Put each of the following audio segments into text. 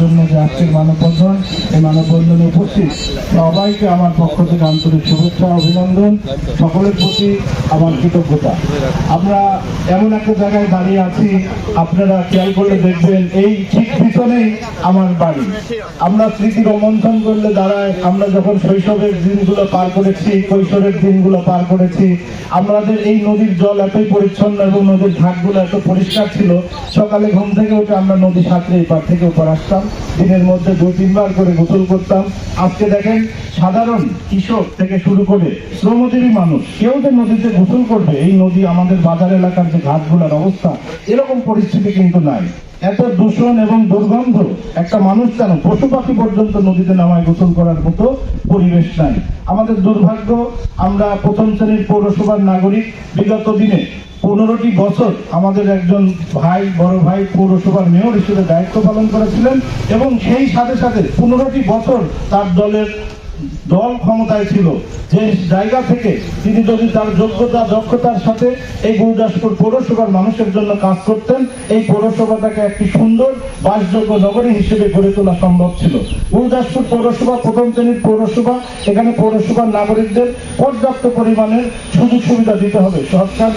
জন্য যে আজকের মানববন্ধন, এই মানববন্ধনে উপস্থিত সবাইকে আমার পক্ষ থেকে আন্তরিক শুভেচ্ছা অভিনন্দন। সকলের প্রতি আমার কৃতজ্ঞতা। আমরা এমন একটা জায়গায় দাঁড়িয়ে আছি, আপনারা খেয়াল করলে দেখবেন, এই ঠিক পিছনেই আমার বাড়ি। আমরা স্মৃতি রোমন্থন করলে দাঁড়ায়, আমরা যখন শৈশবের দিনগুলো পার করেছি, কৈশোরের দিনগুলো পার করেছি, আমাদের এই নদীর জল এতই পরিচ্ছন্ন এবং নদীর ঘাটগুলো এত পরিষ্কার ছিল, সকালে ঘুম থেকে উঠে আমরা নদী সাঁতরে এপার থেকে ওপার আসতাম। দিনের মধ্যে দুই তিনবার করে গোসল করতাম। আজকে দেখেন, সাধারণ কৃষক থেকে শুরু করে শ্রমজীবী মানুষ, কেউ যে নদীতে গোসল করবে, এই নদী আমাদের বাজার এলাকার যে ঘাটগুলোর অবস্থা, এরকম পরিস্থিতি কিন্তু নাই। এত দূষণ এবং দুর্গন্ধ, একটা মানুষ কেন পশু পাখি পর্যন্ত নদীতে নামায় গোসল করার মতো পরিবেশ নাই। আমাদের দুর্ভাগ্য, আমরা প্রথম শ্রেণির পৌরসভার নাগরিক, বিগত দিনে পনেরোটি বছর আমাদের একজন ভাই, বড় ভাই পৌরসভার মেয়র হিসেবে দায়িত্ব পালন করেছিলেন এবং সেই সাথে সাথে পনেরোটি বছর তার দলের দল ক্ষমতায় ছিল। যে জায়গা থেকে তিনি যদি তার যোগ্যতা, দক্ষতার সাথে এই গুরুদাসপুর পৌরসভার মানুষের জন্য কাজ করতেন, এই পৌরসভাটাকে একটি সুন্দর বাসযোগ্য নগরী হিসেবে গড়ে তোলা সম্ভব ছিল। গুরুদাসপুর পৌরসভা, প্রথম শ্রেণির পৌরসভা, এখানে পৌরসভার নাগরিকদের পর্যাপ্ত পরিমাণের সুযোগ সুবিধা দিতে হবে। সরকার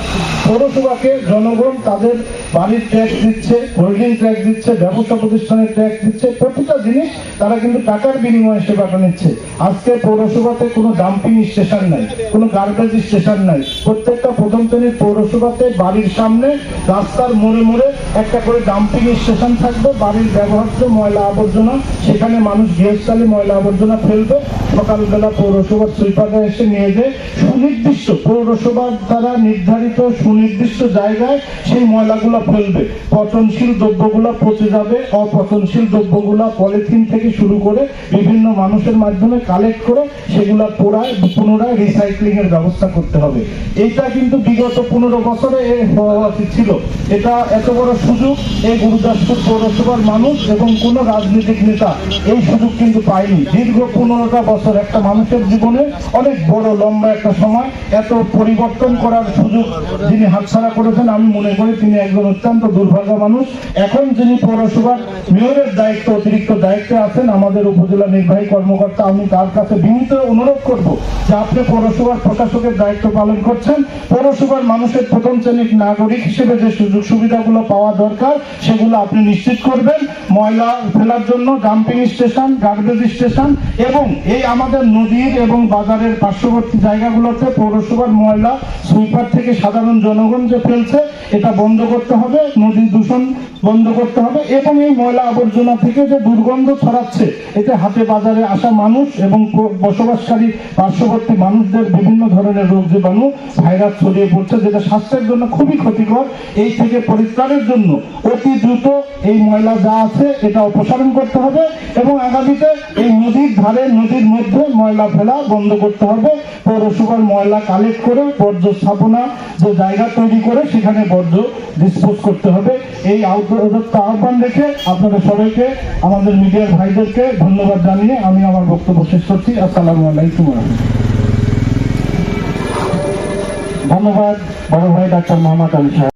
পৌরসভাকে জনগণ তাদের বাড়ির ট্যাক্স দিচ্ছে হোল্ডিং ট্যাক্স দিচ্ছে, ব্যবসা প্রতিষ্ঠানের ট্যাক্স দিচ্ছে। প্রতিটা জিনিস তারা কিন্তু টাকার বিনিময়ে সেবাটা নিচ্ছে। আজকে পৌরসভাতে কোনো ডাম্পিং স্টেশন নাই, কোনো গার্বেজ স্টেশন নাই। প্রত্যেকটা প্রথম শ্রেণির পৌরসভাতে বাড়ির সামনে রাস্তার মোড়ে মোড়ে একটা করে ডাম্পিং স্টেশন থাকবে, বাড়ির ব্যবহার্য ময়লা আবর্জনা। সেখানে মানুষ গৃহস্থালী ময়লা আবর্জনা ফেলবে, সকালবেলা পৌরসভার সুইপাররা এসে নিয়ে যায়। সুনির্দিষ্ট, পৌরসভার দ্বারা নির্ধারিত সুনির্দিষ্ট জায়গায় সেই ময়লাগুলো ফেলবে। পচনশীল দ্রব্যগুলো পচে যাবে, অপচনশীল দ্রব্যগুলো পলিথিন থেকে শুরু করে বিভিন্ন মানুষের মাধ্যমে কালেক্ট করে সেগুলো পোড়ায়, পুনরায় রিসাইক্লিং এর ব্যবস্থা করতে হবে। এটা কিন্তু বিগত পনেরো বছরে ছিল। এটা এত বড় সুযোগ এই গুরুদাসপুর পৌরসভার মানুষ এবং কোন রাজনৈতিক নেতা এই সুযোগ কিন্তু পায়নি। দীর্ঘ পনেরোটা বছর একটা মানুষের জীবনে অনেক বড়, লম্বা একটা সময় এত পরিবর্তন করার সুযোগ যিনি হাতছাড়া করেছেন, আমি মনে করি তিনি একজন অত্যন্ত দুর্ভাগ্য মানুষ। এখন যিনি পৌরসভার মেয়রের দায়িত্ব, অতিরিক্ত দায়িত্বে আছেন, আমাদের উপজেলা নির্বাহী কর্মকর্তা, আমি তার কাছে বিনীত অনুরোধ করব যে আপনি পৌরসভার প্রশাসকের দায়িত্ব পালন করছেন। পৌরসভার মানুষের প্রথম শ্রেণির নাগরিক হিসেবে যে সুযোগ সুবিধাগুলো পাওয়া দরকার, সেগুলো আপনি নিশ্চিত করবেন। ময়লা ফেলার জন্য ডাম্পিং স্টেশন গার্বেজ স্টেশন এবং এই আমাদের নদীর এবং বাজারের পার্শ্ববর্তী জায়গাগুলোতে পৌরসভার ময়লা সুইপার থেকে সাধারণ জনগণ যে ফেলছে, এটা বন্ধ করতে হবে। নদী দূষণ বন্ধ করতে হবে এবং এই ময়লা আবর্জনা থেকে যে দুর্গন্ধ ছড়াচ্ছে, এতে হাটে বাজারে আসা মানুষ এবং বসবাসকারী পার্শ্ববর্তী মানুষদের বিভিন্ন ধরনের রোগ জীবাণু ভাইরাস ছড়িয়ে পড়ছে, যেটা স্বাস্থ্যের জন্য খুবই ক্ষতিকর। এই থেকে পরিত্রাণের জন্য অতি দ্রুত এই ময়লা যা আছে, এটা অপসারণ করতে হবে এবং আগামীতে এই নদীর ধারে, নদীর মধ্যে ময়লা ফেলা বন্ধ করতে হবে। পৌরসভার ময়লা কালেক্ট করে বর্জ্য স্থাপনা যে জায়গা তৈরি করে, সেখানে বর্জ্য ডিসপোজ করতে হবে। এই রেখে আপনাদের সবাইকে, আমাদের মিডিয়ার ভাইদেরকে ধন্যবাদ জানিয়ে আমি আমার বক্তব্য শেষ করছি। আসসালামু আলাইকুম ধন্যবাদ, বড় ভাই ডাক্তার মোহাম্মদ আলী সাহেব।